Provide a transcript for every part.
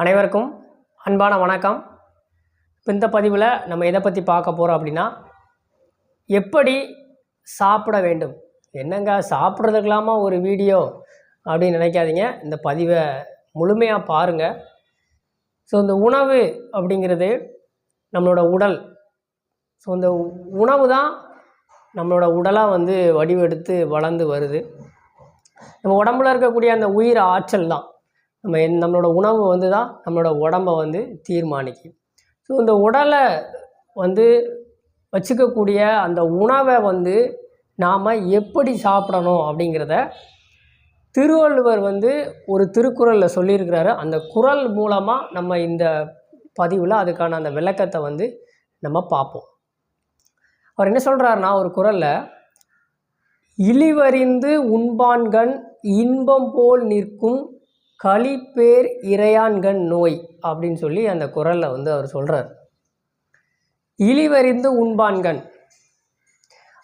அனைவருக்கும் அன்பான வணக்கம். இப்போ இந்த பதிவில் நம்ம எதை பற்றி பார்க்க போகிறோம் அப்படின்னா எப்படி சாப்பிட வேண்டும்? என்னங்க சாப்பிட்றதுக்கெல்லாமா ஒரு வீடியோ அப்படின்னு நினைக்காதீங்க. இந்த பதிவை முழுமையாக பாருங்கள் ஸோ இந்த உணவு அப்படிங்கிறது நம்மளோட உடல். ஸோ இந்த உணவு தான் நம்மளோட உடலாக வந்து வடிவெடுத்து வளர்ந்து வருது. நம்ம உடம்புல இருக்கக்கூடிய அந்த உயிர் ஆற்றல் தான். நம்ம என் நம்மளோட உணவு வந்து தான் நம்மளோட உடம்பை வந்து தீர்மானிக்கும் ஸோ இந்த உடலை வந்து வச்சுக்கக்கூடிய அந்த உணவை வந்து நாம் எப்படி சாப்பிடணும் அப்படிங்கிறத திருவள்ளுவர் வந்து ஒரு திருக்குறளில் சொல்லியிருக்கிறாரு. அந்த குறள் மூலமாக நம்ம இந்த பதிவில் அதுக்கான அந்த விளக்கத்தை வந்து நம்ம பார்ப்போம். அவர் என்ன சொல்கிறாருன்னா ஒரு குரலில் இழிவறிந்து உண்பான்கண் இன்பம் போல் நிற்கும் களிப்பேர் இறையான்கண் நோய் அப்படின்னு சொல்லி அந்த குரலில் வந்து அவர் சொல்கிறார் இழிவறிந்து உண்பான்கண்.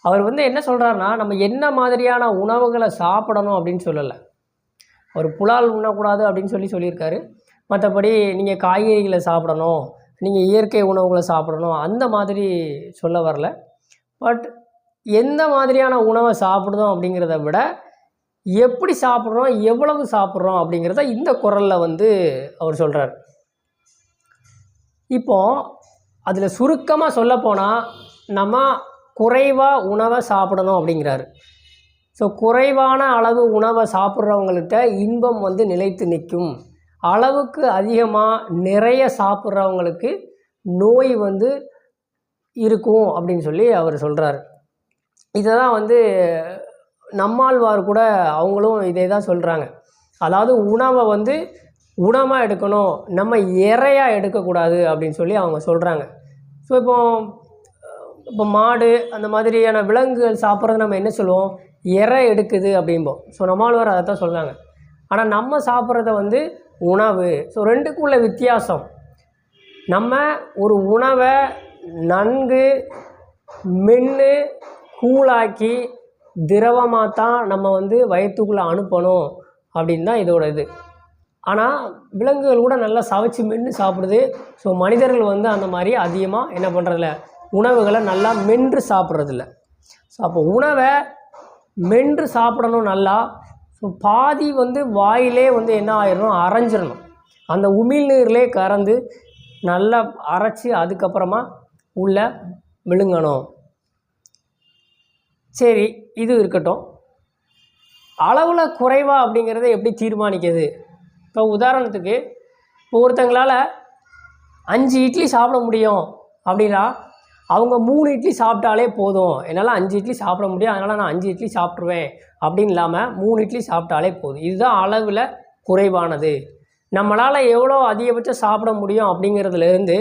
அவர் வந்து என்ன சொல்கிறாருன்னா நம்ம என்ன மாதிரியான உணவுகளை சாப்பிடணும் அப்படின்னு சொல்லலை. அவர் புலால் உண்ணக்கூடாது அப்படின்னு சொல்லி சொல்லியிருக்காரு. மற்றபடி நீங்கள் காய்கறிகளை சாப்பிடணும் நீங்கள் இயற்கை உணவுகளை சாப்பிடணும் அந்த மாதிரி சொல்ல வரல. பட் எந்த மாதிரியான உணவை சாப்பிடுதோம் அப்படிங்கிறத விட எப்படி சாப்பிட்றோம் எவ்வளவு சாப்பிட்றோம் அப்படிங்கிறத இந்த குரலில் வந்து அவர் சொல்கிறார் இப்போ அதில் சுருக்கமாக சொல்லப்போனால் நம்ம குறைவாக உணவை சாப்பிடணும் அப்படிங்கிறாரு. ஸோ குறைவான அளவு உணவை சாப்பிட்றவங்கள்ட்ட இன்பம் வந்து நிலைத்து நிற்கும். அளவுக்கு அதிகமாக நிறைய சாப்பிட்றவங்களுக்கு நோய் வந்து இருக்கும் அப்படின்னு சொல்லி அவர் சொல்கிறார் இதை தான் வந்து நம்மாழ்வார் கூட அவங்களும் இதே தான் சொல்கிறாங்க அதாவது உணவை வந்து உணவாக எடுக்கணும் நம்ம இறையாக எடுக்கக்கூடாது அப்படின்னு சொல்லி அவங்க சொல்கிறாங்க ஸோ இப்போ இப்போ மாடு அந்த மாதிரியான விலங்குகள் சாப்பிட்றது நம்ம என்ன சொல்லுவோம்? இறை எடுக்குது அப்படிம்போம். ஸோ நம்மாழ்வார் அதை தான் சொல்கிறாங்க ஆனால் நம்ம சாப்பிட்றத வந்து உணவு. ஸோ ரெண்டுக்கும் உள்ள வித்தியாசம். நம்ம ஒரு உணவை நன்கு மென்று கூழாக்கி திரவமாக தான் நம்ம வந்து வயிற்றுக்குள்ளே அனுப்பணும் அப்படின்னு தான் இதோட இது. ஆனால் விலங்குகள் கூட நல்லா சவைச்சு மென்று சாப்பிடுது. ஸோ மனிதர்கள் வந்து அந்த மாதிரி அதிகமாக என்ன பண்ணுறதில்ல உணவுகளை நல்லா மென்று சாப்பிட்றதில்ல. ஸோ அப்போ உணவை மென்று சாப்பிடணும் நல்லா ஸோ பாதி வந்து வாயிலே வந்து என்ன ஆயிடணும் அரைஞ்சிடணும் அந்த உமிழ்நீர்லே கறந்து நல்லா அரைச்சி அதுக்கப்புறமா உள்ள விழுங்கணும். சரி இது இருக்கட்டும். அளவில் குறைவா அப்படிங்கிறத எப்படி தீர்மானிக்கிறது? இப்போ உதாரணத்துக்கு இப்போ ஒருத்தங்களால் அஞ்சு இட்லி சாப்பிட முடியும் அப்படின்னா அவங்க மூணு இட்லி சாப்பிட்டாலே போதும். என்னால் அஞ்சு இட்லி சாப்பிட முடியும் அதனால் நான் அஞ்சு இட்லி சாப்பிட்ருவேன் அப்படின்னு இல்லாமல் மூணு இட்லி சாப்பிட்டாலே போதும். இதுதான் அளவில் குறைவானது. நம்மளால் எவ்வளோ அதிகபட்சம் சாப்பிட முடியும் அப்படிங்கிறதுலேருந்து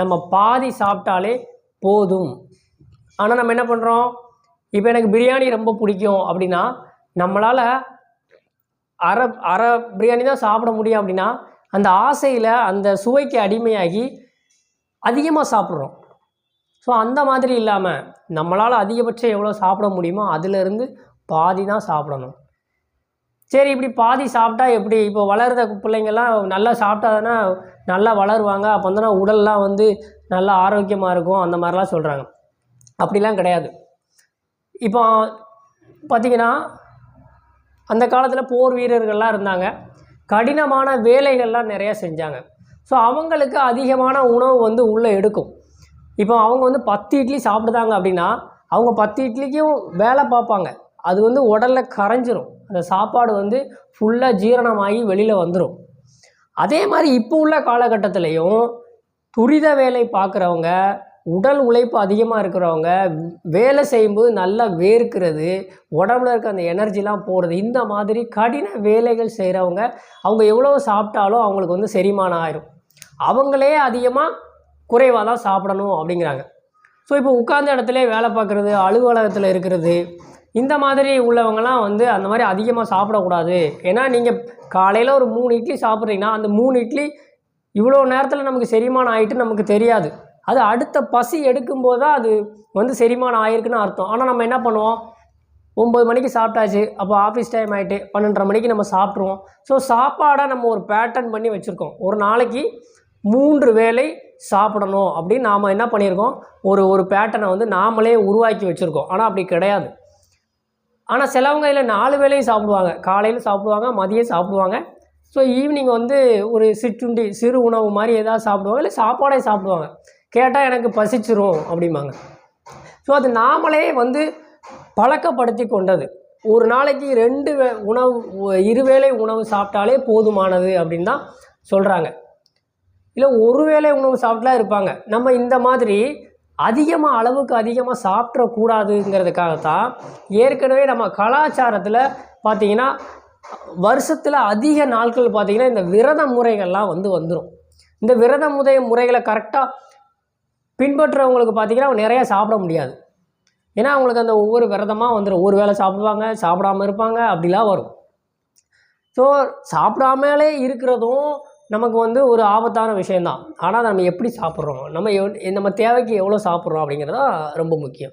நம்ம பாதி சாப்பிட்டாலே போதும். ஆனால் நம்ம என்ன பண்ணுறோம் இப்போ எனக்கு பிரியாணி ரொம்ப பிடிக்கும் அப்படின்னா நம்மளால் அரை அரை பிரியாணி தான் சாப்பிட முடியும் அப்படின்னா அந்த ஆசையில் அந்த சுவைக்கு அடிமையாகி அதிகமாக சாப்பிட்றோம். ஸோ அந்த மாதிரி இல்லாமல் நம்மளால் அதிகபட்சம் எவ்வளோ சாப்பிட முடியுமோ அதிலிருந்து பாதி தான் சாப்பிடணும். சரி இப்படி பாதி சாப்பிட்டா எப்படி? இப்போ வளர்கிற பிள்ளைங்கள்லாம் நல்லா சாப்பிட்டா தானே நல்லா வளருவாங்க. அப்போ தானே உடல்லாம் வந்து நல்லா ஆரோக்கியமாக இருக்கும் அந்த மாதிரிலாம் சொல்கிறாங்க அப்படிலாம் கிடையாது. இப்போ பார்த்திங்கன்னா அந்த காலத்தில் போர் வீரர்கள்லாம் இருந்தாங்க. கடினமான வேலைகள்லாம் நிறையா செஞ்சாங்க. ஸோ அவங்களுக்கு அதிகமான உணவு வந்து உள்ளே எடுக்கும். இப்போ அவங்க வந்து பத்து இட்லி சாப்பிடுதாங்க அப்படின்னா அவங்க பத்து இட்லிக்கும் வேலை பார்ப்பாங்க. அது வந்து உடலில் கரைஞ்சிரும். அந்த சாப்பாடு வந்து ஃபுல்லாக ஜீரணமாகி வெளியில் வந்துடும் அதே மாதிரி இப்போ உள்ள காலகட்டத்திலையும் துரித வேலை பார்க்குறவங்க உடல் உழைப்பு அதிகமாக இருக்கிறவங்க வேலை செய்யும்போது நல்லா வேர்க்கிறது உடம்புல இருக்க அந்த எனர்ஜிலாம் போகிறது இந்த மாதிரி கடின வேலைகள் செய்கிறவங்க அவங்க எவ்வளோ சாப்பிட்டாலும் அவங்களுக்கு வந்து செரிமானம் ஆயிரும். அவங்களே அதிகமாக குறைவாக தான் சாப்பிடணும் அப்படிங்கிறாங்க. ஸோ இப்போ உட்கார்ந்த இடத்துல வேலை பார்க்குறது அலுவலகத்தில் இருக்கிறது இந்த மாதிரி உள்ளவங்கலாம் வந்து அந்த மாதிரி அதிகமாக சாப்பிடக்கூடாது. ஏன்னா நீங்கள் காலையில் ஒரு மூணு இட்லி சாப்பிட்றீங்கன்னா அந்த மூணு இட்லி இவ்வளோ நேரத்தில் நமக்கு செரிமானம் ஆகிட்டு நமக்கு தெரியாது. அது அடுத்த பசி எடுக்கும்போது தான் அது வந்து செரிமானம் ஆயிருக்குன்னு அர்த்தம். ஆனால் நம்ம என்ன பண்ணுவோம்? ஒம்பது மணிக்கு சாப்பிட்டாச்சு. அப்போ ஆஃபீஸ் டைம் ஆகிட்டு பன்னெண்டரை மணிக்கு நம்ம சாப்பிட்ருவோம் ஸோ சாப்பாடை நம்ம ஒரு பேட்டர்ன் பண்ணி வச்சுருக்கோம். ஒரு நாளைக்கு மூன்று வேளை சாப்பிடணும் அப்படின்னு நாம் என்ன பண்ணியிருக்கோம்? ஒரு ஒரு பேட்டர்னை வந்து நாமளே உருவாக்கி வச்சுருக்கோம். ஆனால் அப்படி கிடையாது. ஆனால் சிலவங்க இதில் நாலு வேளையும் சாப்பிடுவாங்க. காலையில் சாப்பிடுவாங்க மதியம் சாப்பிடுவாங்க. ஸோ ஈவினிங் வந்து ஒரு சிற்றுண்டி சிறு உணவு மாதிரி ஏதாவது சாப்பிடுவாங்க. இல்லை சாப்பாடே சாப்பிடுவாங்க. கேட்டால் எனக்கு பசிச்சிரும் அப்படிம்பாங்க. ஸோ அது நாமளே வந்து பழக்கப்படுத்தி கொண்டது. ஒரு நாளைக்கு ரெண்டு வே உணவு இருவேளை உணவு சாப்பிட்டாலே போதுமானது அப்படின்னு தான் சொல்கிறாங்க இல்லை ஒரு வேளை உணவு சாப்பிட்டுலாம் இருப்பாங்க. நம்ம இந்த மாதிரி அதிகமாக அளவுக்கு அதிகமாக சாப்பிட்றக்கூடாதுங்கிறதுக்காகத்தான் ஏற்கனவே நம்ம கலாச்சாரத்தில் பார்த்தீங்கன்னா வருஷத்தில் அதிக நாட்கள் பார்த்தீங்கன்னா இந்த விரத முறைகள்லாம் வந்து வந்துடும் இந்த விரத முறை முறைகளை கரெக்டாக பின்பற்றுறவங்களுக்கு பார்த்தீங்கன்னா நிறையா சாப்பிட முடியாது. ஏன்னா அவங்களுக்கு அந்த ஒவ்வொரு விரதமாக வந்துடும் ஒரு வேளை சாப்பிடுவாங்க சாப்பிடாம இருப்பாங்க அப்படிலாம் வரும். ஸோ சாப்பிடாமலே இருக்கிறதும் நமக்கு வந்து ஒரு ஆபத்தான விஷயந்தான் ஆனால் நம்ம எப்படி சாப்பிட்றோம்? நம்ம எவ்- நம்ம தேவைக்கு எவ்வளோ சாப்பிட்றோம் அப்படிங்கிறது தான் ரொம்ப முக்கியம்.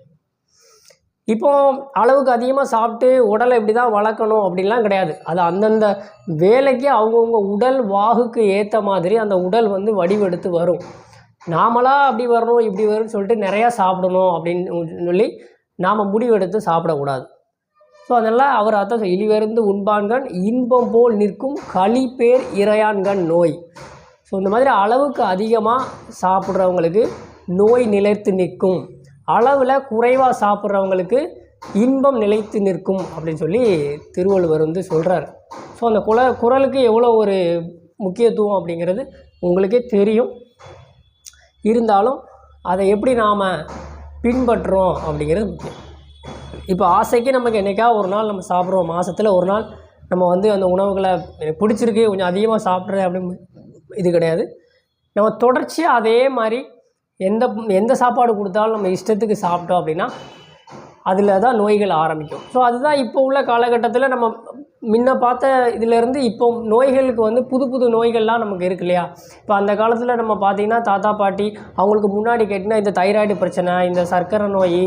இப்போ அளவுக்கு அதிகமாக சாப்பிட்டு உடலை இப்படி தான் வளர்க்கணும் அப்படின்லாம் கிடையாது. அது அந்தந்த வேலைக்கு அவங்கவுங்க உடல் வாகுக்கு ஏற்ற மாதிரி அந்த உடல் வந்து வடிவெடுத்து வரும். நாமளாக அப்படி வரணும் இப்படி வரும்னு சொல்லிட்டு நிறையா சாப்பிடணும் அப்படின்னு சொல்லி நாம் முடிவெடுத்து சாப்பிடக்கூடாது. ஸோ அதெல்லாம் அவர் அர்த்தம் இழிவருந்து உண்பான்கண் இன்பம் போல் நிற்கும் களிப்பேர் இறையான்கண் நோய். ஸோ இந்த மாதிரி அளவுக்கு அதிகமாக சாப்பிட்றவங்களுக்கு நோய் நிலைத்து நிற்கும். அளவில் குறைவாக சாப்பிட்றவங்களுக்கு இன்பம் நிலைத்து நிற்கும் அப்படின்னு சொல்லி திருவள்ளுவர் வந்து சொல்கிறார் ஸோ அந்த குல குரலுக்கு எவ்வளோ ஒரு முக்கியத்துவம் அப்படிங்கிறது உங்களுக்கே தெரியும். இருந்தாலும் அதை எப்படி நாம் பின்பற்றுறோம் அப்படிங்கிறது முக்கியம். இப்போ ஆசைக்கு நமக்கு என்னைக்கா ஒரு நாள் நம்ம சாப்பிட்றோம். மாதத்தில் ஒரு நாள் நம்ம வந்து அந்த உணவுகளை எனக்கு பிடிச்சிருக்கு கொஞ்சம் அதிகமாக சாப்பிட்றேன் அப்படின்னு இது கிடையாது. நம்ம தொடர்ச்சியாக அதே மாதிரி எந்த எந்த சாப்பாடு கொடுத்தாலும் நம்ம இஷ்டத்துக்கு சாப்பிட்டோம் அப்படின்னா அதில் தான் நோய்கள் ஆரம்பிக்கும். ஸோ அதுதான் இப்போ உள்ள காலகட்டத்தில் நம்ம முன்ன பார்த்த இதிலேருந்து இப்போ நோய்களுக்கு வந்து புது புது நோய்கள்லாம் நமக்கு இருக்கு இல்லையா? இப்போ அந்த காலத்தில் நம்ம பார்த்திங்கன்னா தாத்தா பாட்டி அவங்களுக்கு முன்னாடி கேட்டிங்கன்னா இந்த தைராய்டு பிரச்சனை இந்த சர்க்கரை நோய்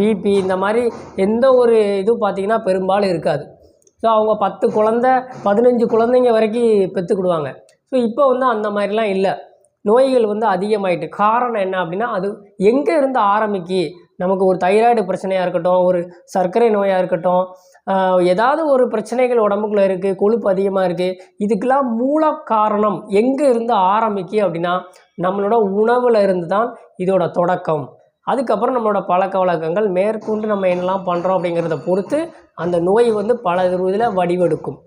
பிபி இந்த மாதிரி எந்த ஒரு இதுவும் பார்த்தீங்கன்னா பெரும்பாலும் இருக்காது. ஸோ அவங்க பத்து குழந்த பதினஞ்சு குழந்தைங்க வரைக்கும் பெற்றுக்கிடுவாங்க. ஸோ இப்போ வந்து அந்த மாதிரிலாம் இல்லை. நோய்கள் வந்து அதிகமாயிட்டு காரணம் என்ன அப்படின்னா அது எங்கே இருந்து ஆரம்பிக்கு? நமக்கு ஒரு தைராய்டு பிரச்சனையாக இருக்கட்டும் ஒரு சர்க்கரை நோயாக இருக்கட்டும் ஏதாவது ஒரு பிரச்சனைகள் உடம்புக்குள்ளே இருக்குது கொழுப்பு அதிகமாக இருக்குது இதுக்கெல்லாம் மூல காரணம் எங்கே இருந்து ஆரம்பிக்கு அப்படின்னா நம்மளோட உணவில் இருந்து தான் இதோட தொடக்கம். அதுக்கப்புறம் நம்மளோட பழக்க வழக்கங்கள் மேற்கொண்டு நம்ம என்னெல்லாம் பண்ணுறோம் அப்படிங்கிறத பொறுத்து அந்த நோய் வந்து பல இதில் வடிவெடுக்கும்.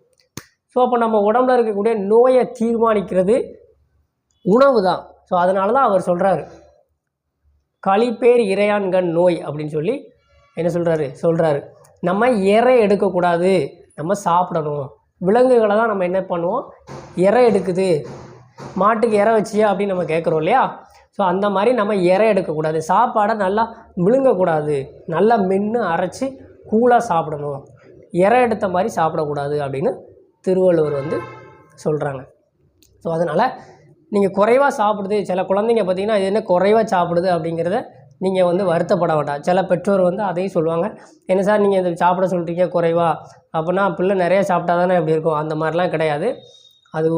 ஸோ அப்போ நம்ம உடம்புல இருக்கக்கூடிய நோயை தீர்மானிக்கிறது உணவு தான். ஸோ அதனால தான் அவர் சொல்கிறாரு கழிப்பேர் இறையான்கண் நோய் அப்படின்னு சொல்லி என்ன சொல்கிறாரு சொல்கிறாரு நம்ம இறை எடுக்கக்கூடாது. நம்ம சாப்பிடணும். விலங்குகளை தான் நம்ம என்ன பண்ணுவோம்? இறை எடுக்குது. மாட்டுக்கு இறை வச்சியா அப்படின்னு நம்ம கேட்குறோம் இல்லையா? ஸோ அந்த மாதிரி நம்ம இறை எடுக்கக்கூடாது. சாப்பாடை நல்லா விழுங்கக்கூடாது. நல்லா மென்று அரைச்சி கூலாக சாப்பிடணும். இறை எடுத்த மாதிரி சாப்பிடக்கூடாது அப்படின்னு திருவள்ளுவர் வந்து சொல்கிறாங்க ஸோ அதனால் நீங்கள் குறைவாக சாப்பிடுது சில குழந்தைங்க பார்த்தீங்கன்னா இது என்ன குறைவாக சாப்பிடுது அப்படிங்கிறத நீங்கள் வந்து வருத்தப்பட வேண்டாம். சில பெற்றோர் வந்து அதையும் சொல்லுவாங்க. என்ன சார் நீங்கள் இதை சாப்பிட சொல்கிறீங்க குறைவா? அப்படின்னா பிள்ளை நிறைய சாப்பிட்டா தானே இப்படி இருக்கும். அந்த மாதிரிலாம் கிடையாது. அது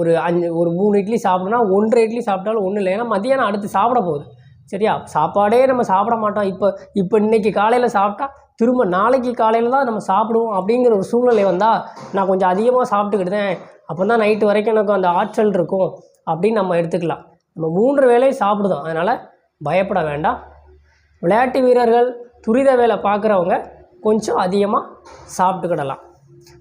ஒரு அஞ்சு ஒரு மூணு இட்லி சாப்பிட்னா ஒன்றரை இட்லி சாப்பிட்டாலும் ஒன்றும் இல்லை. ஏன்னா மதியானம் அடுத்து சாப்பிட போகுது. சரியா? சாப்பாடே நம்ம சாப்பிட மாட்டோம். இப்போ இப்போ இன்னைக்கு காலையில் சாப்பிட்டா திரும்ப நாளைக்கு காலையில் தான் நம்ம சாப்பிடுவோம் அப்படிங்கிற ஒரு சூழ்நிலை வந்தால் நான் கொஞ்சம் அதிகமாக சாப்பிட்டுக்கிட்டேன். அப்போ தான் நைட்டு வரைக்கும் எனக்கு அந்த ஆற்றல் இருக்கும். அப்படின்னு நம்ம எடுத்துக்கலாம். நம்ம மூன்று வேலையும் சாப்பிடுதோம். அதனால் பயப்பட வேண்டாம். விளையாட்டு வீரர்கள் துரித வேலை பார்க்குறவங்க கொஞ்சம் அதிகமாக சாப்பிட்டுக்கிடலாம்.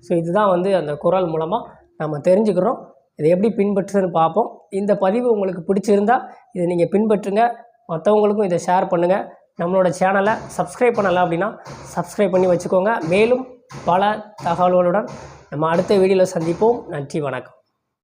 ஸோ இதுதான் வந்து அந்த குரல் மூலமாக நம்ம தெரிஞ்சுக்கிறோம். இதை எப்படி பின்பற்றுதுன்னு பார்ப்போம். இந்த பதிவு உங்களுக்கு பிடிச்சிருந்தா இதை நீங்கள் பின்பற்றுங்க. மற்றவங்களுக்கும் இதை ஷேர் பண்ணுங்கள் நம்மளோட சேனலை சப்ஸ்கிரைப் பண்ணலை அப்படின்னா சப்ஸ்கிரைப் பண்ணி வச்சுக்கோங்க. மேலும் பல தகவல்களுடன் நம்ம அடுத்த வீடியோவில் சந்திப்போம். நன்றி வணக்கம்.